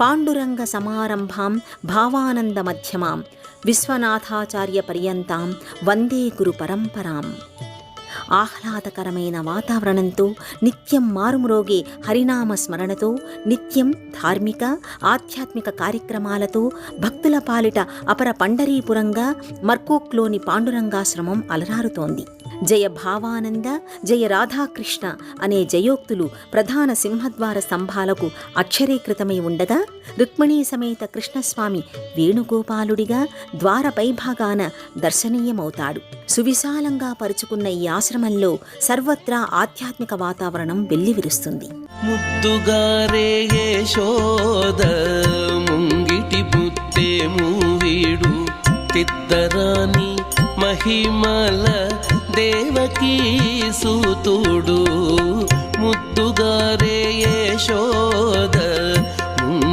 పాండురంగ సమారంభాం భావానంద మధ్యమాం విశ్వనాథాచార్య పర్యంతాం వందే గురు పరంపరాం. ఆహ్లాదకరమైన వాతావరణంతో నిత్యం మారుమ్రోగే హరినామ స్మరణతో నిత్యం ధార్మిక ఆధ్యాత్మిక కార్యక్రమాలతో భక్తుల పాలిట అపర పండరీపురంగా మర్కోక్లోని పాండురంగాశ్రమం అలరారుతోంది. జయ భావానంద జయ రాధాకృష్ణ అనే జయోక్తులు ప్రధాన సింహద్వార స్తంభాలకు అక్షరీకృతమై ఉండగా రుక్మిణీ సమేత కృష్ణస్వామి వేణుగోపాలుడిగా ద్వార పైభాగాన దర్శనీయమవుతాడు. సువిశాలంగా పరుచుకున్న ఈ ఆశ్రమంలో సర్వత్రా ఆధ్యాత్మిక వాతావరణం వెల్లివిరుస్తుంది. ముద్దుగారే యశోద ముంగిటి బుత్తే మూవీడు తిద్దరాని మహిమల దేవకీ సూతుడు ముద్దుగారే యశో